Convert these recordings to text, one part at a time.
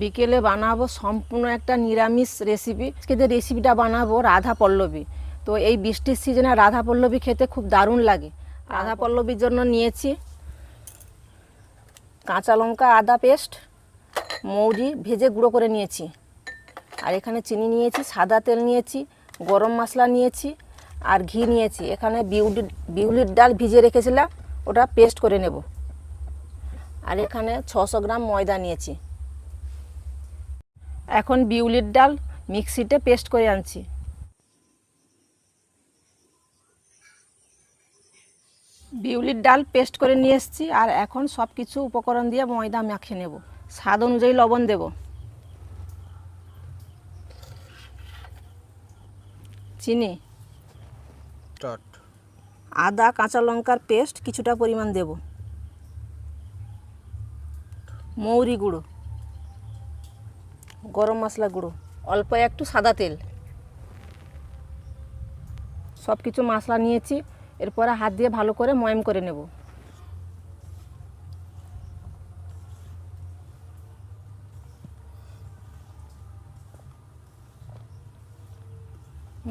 বিকেলে বানাবো সম্পূর্ণ একটা নিরামিষ রেসিপি আজকে যে রেসিপিটা বানাবো রাধা পল্লবী তো এই বৃষ্টির সিজনে রাধা পল্লবী খেতে খুব দারুণ লাগে। রাধা পল্লবীর জন্য নিয়েছি কাঁচা লঙ্কা, আদা পেস্ট মৌরি ভেজে গুঁড়ো করে নিয়েছি। আর এখানে চিনি নিয়েছি, সাদা তেল নিয়েছি, গরম মশলা নিয়েছি আর ঘি নিয়েছি। এখানে বিউলি, বিউলির ডাল ভিজে রেখেছিলাম, ওটা পেস্ট করে নেব। আর এখানে ছশো গ্রাম ময়দা নিয়েছি। এখন বিউলির ডাল মিক্সিতে পেস্ট করে আনছি। বিউলির ডাল পেস্ট করে নিয়ে এসেছি আর এখন সব কিছু উপকরণ দিয়ে ময়দা মাখিয়ে নেব। স্বাদ অনুযায়ী লবণ দেব। চিনি। আদা কাঁচা লঙ্কার পেস্ট কিছুটা পরিমাণ দেব। মৌরি গুঁড়ো। গরম মশলা গুঁড়ো, অল্প একটু সাদা তেল। সব কিছু মশলা নিয়েছি, এরপরে হাত দিয়ে ভালো করে ময়ম করে নেব।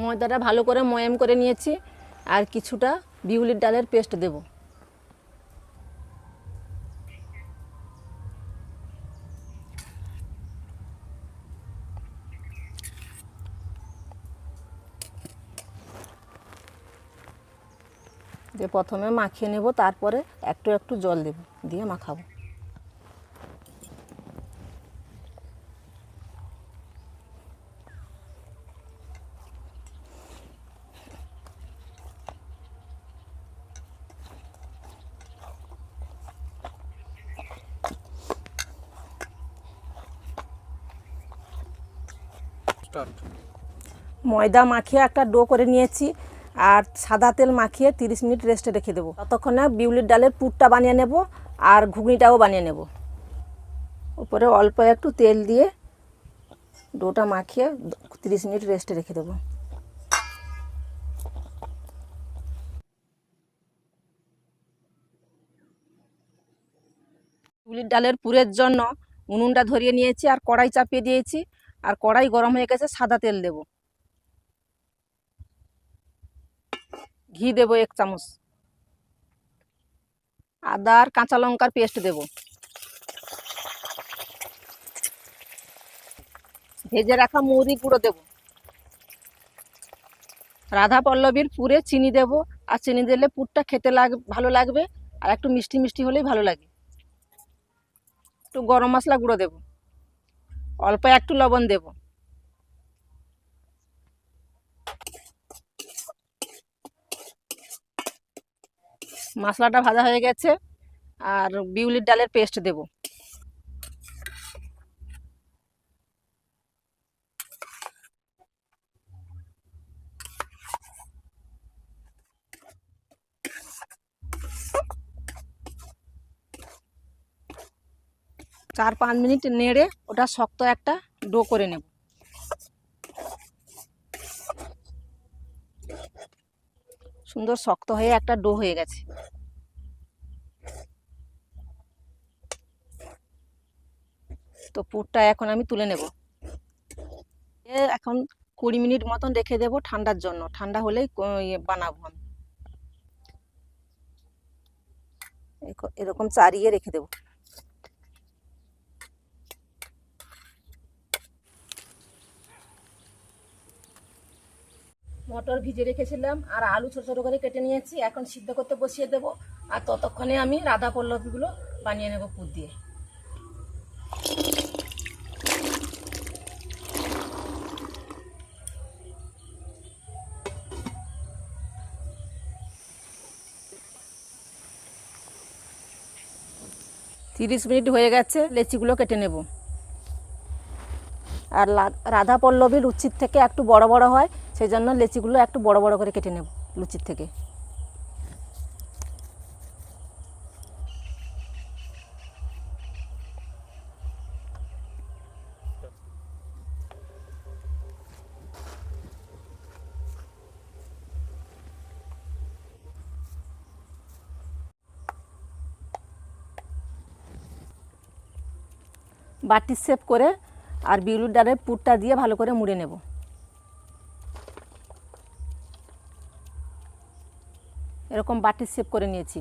ময়দাটা ভালো করে ময়াম করে নিয়েছি, আর কিছুটা বিউলির ডালের পেস্ট দেব। দিয়ে প্রথমে মাখিয়ে নেব তারপরে একটু একটু জল দেব দিয়ে মাখাবো। ময়দা মাখিয়ে একটা ডো করে নিয়েছি। আর সাদা তেল মাখিয়ে তিরিশ মিনিট রেস্টে রেখে দেবো। ততক্ষণে বিউলির ডালের পুরটা বানিয়ে নেব আর ঘুগনিটাও বানিয়ে নেব। উপরে অল্প একটু তেল দিয়ে ডোটা মাখিয়ে তিরিশ মিনিট রেস্টে রেখে দেবো। বিউলির ডালের পুরের জন্য উনুনটা ধরিয়ে নিয়েছি আর কড়াই চাপিয়ে দিয়েছি। আর কড়াই গরম হয়ে গেছে, সাদা তেল দেব। ঘি দেব এক চামচ। আদা আর কাঁচা লঙ্কার পেস্ট দেব। ভেজে রাখা মৌরি গুঁড়ো দেব। রাধা পল্লবীর পুরে চিনি দেব। আর চিনি দিলে পুরটা খেতে লাগ, ভালো লাগবে। আর একটু মিষ্টি মিষ্টি হলেই ভালো লাগে। একটু গরম মশলা গুঁড়ো দেব। অল্প একটু লবণ দেব। মশলাটা ভাজা হয়ে গেছে, আর বিউলির ডালের পেস্ট দেব। চার পাঁচ মিনিট নেড়ে ওটা শক্ত একটা ডো করে নেব। সুন্দর শক্ত হয়ে একটা ডো হয়ে গেছে। তো পুরটা এখন আমি তুলে নেব। এখন কুড়ি মিনিট মতন রেখে দেব ঠান্ডার জন্য। ঠান্ডা হলেই ইয়ে বানাবো আমি। এরকম চারিয়ে রেখে দেবো। মটর ভিজে রেখেছিলাম আর আলু ছোটো ছোটো করে কেটে নিয়েছি। এখন সিদ্ধ করতে বসিয়ে দেবো। আর ততক্ষণে আমি রাধা পল্লবীগুলো বানিয়ে নেব পুর দিয়ে। তিরিশ মিনিট হয়ে গেছে, লেচিগুলো কেটে নেব। আর রাধা পল্লবী লুচির থেকে একটু বড় বড় হয় সেই জন্য লেচিগুলো একটু বড় বড় করে কেটে নেব লুচির থেকে। বাটির শেপ করে আর বিউলির ডালের পুরটা দিয়ে ভালো করে মুড়ে নেব। এরকম বাটির শেপ করে নিয়েছি।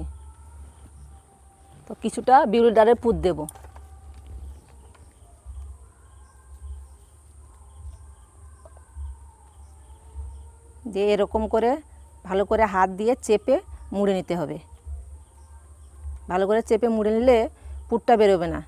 তো কিছুটা বিউলির ডালের পুর দেব। দিয়ে এরকম করে ভালো করে হাত দিয়ে চেপে মুড়ে নিতে হবে। ভালো করে চেপে মুড়ে নিলে পুরটা বেরোবে না।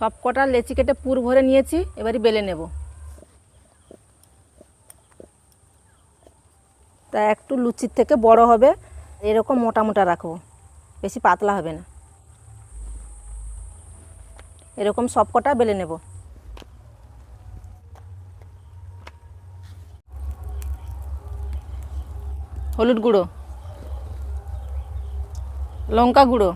সব কটা লেচি কেটে পুর ভরে নিয়েছি এবারে বেলে নেব। তা একটু লুচির থেকে বড় হবে, এরকম মোটা মোটা রাখব, বেশি পাতলা হবে না। এরকম সব কটা বেলে নেব। হলুদ গুঁড়ো, লঙ্কা গুঁড়ো।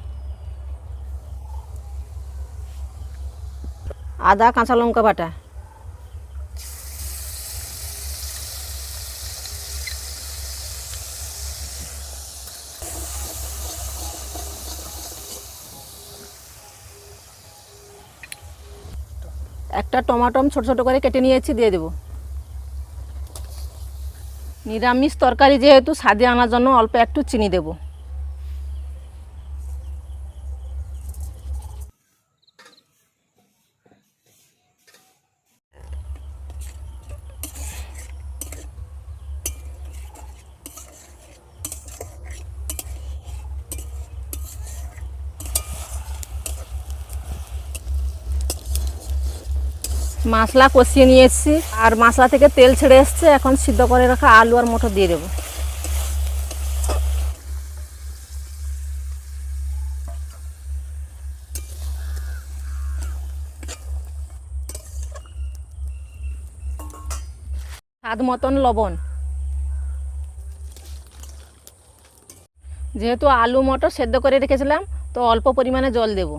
আদা, কাঁচা লঙ্কা বাটা। একটা টমাটম ছোট ছোট করে কেটে নিয়েছি, দিয়ে দেব। নিরামিষ তরকারি যেহেতু, স্বাদে আনার জন্য অল্প একটু চিনি দেবো। মশলা কষিয়ে নিয়ে এসেছি আর মশলা থেকে তেল ছেড়ে এসছে। এখন সিদ্ধ করে রাখা আলু আর মোটর দিয়ে দেবো। স্বাদ মতন লবণ। যেহেতু আলু, মটর সেদ্ধ করে রেখেছিলাম, তো অল্প পরিমাণে জল দেবো।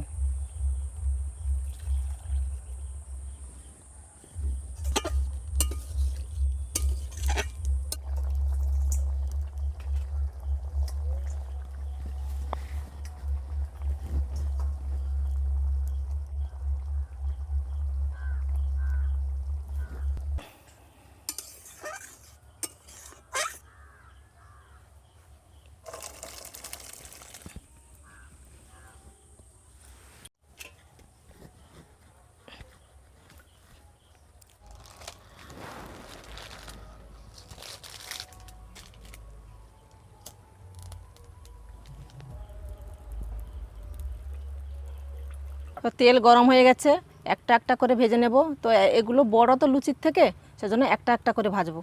তো তেল গরম হয়ে গেছে, একটা একটা করে ভেজে নেব। তো এগুলো বড় তো লুচির থেকে, সেজন্য একটা একটা করে ভাজবো।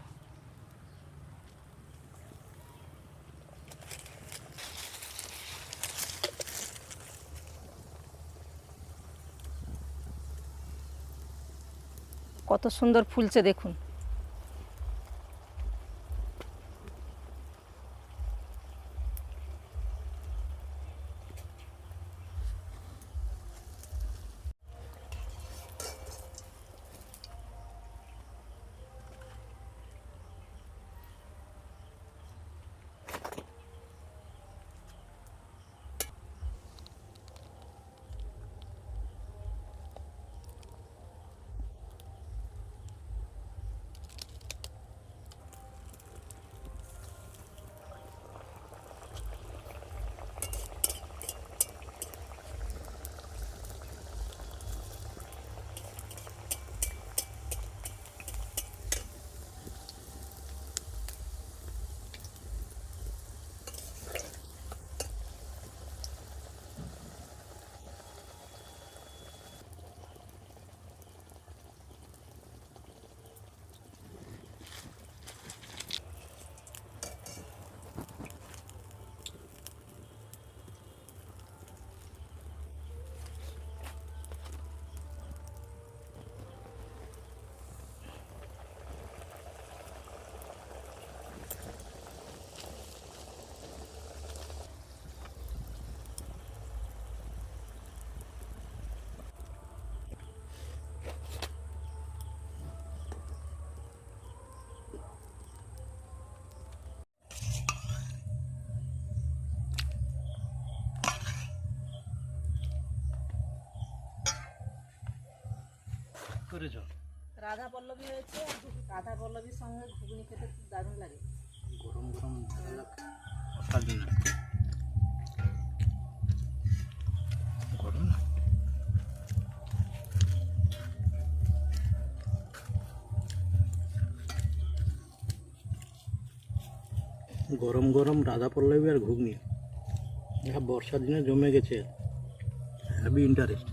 কত সুন্দর ফুলছে দেখুন। করেছ রাধা পল্লবী হয়েছে রাধা পল্লবীর সঙ্গে ঘুগনি খেতে খুব দারুণ লাগে। গরম গরম ঢালা অসাধারণ গরম গরম রাধা পল্লবী আর ঘুগনি। বর্ষার দিনে জমে গেছে। হ্যাভি ইন্টারেস্ট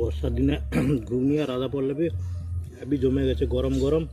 বর্ষার দিনে ঘুমিয়ে রাধা পল্লবী জমে গেছে গরম গরম।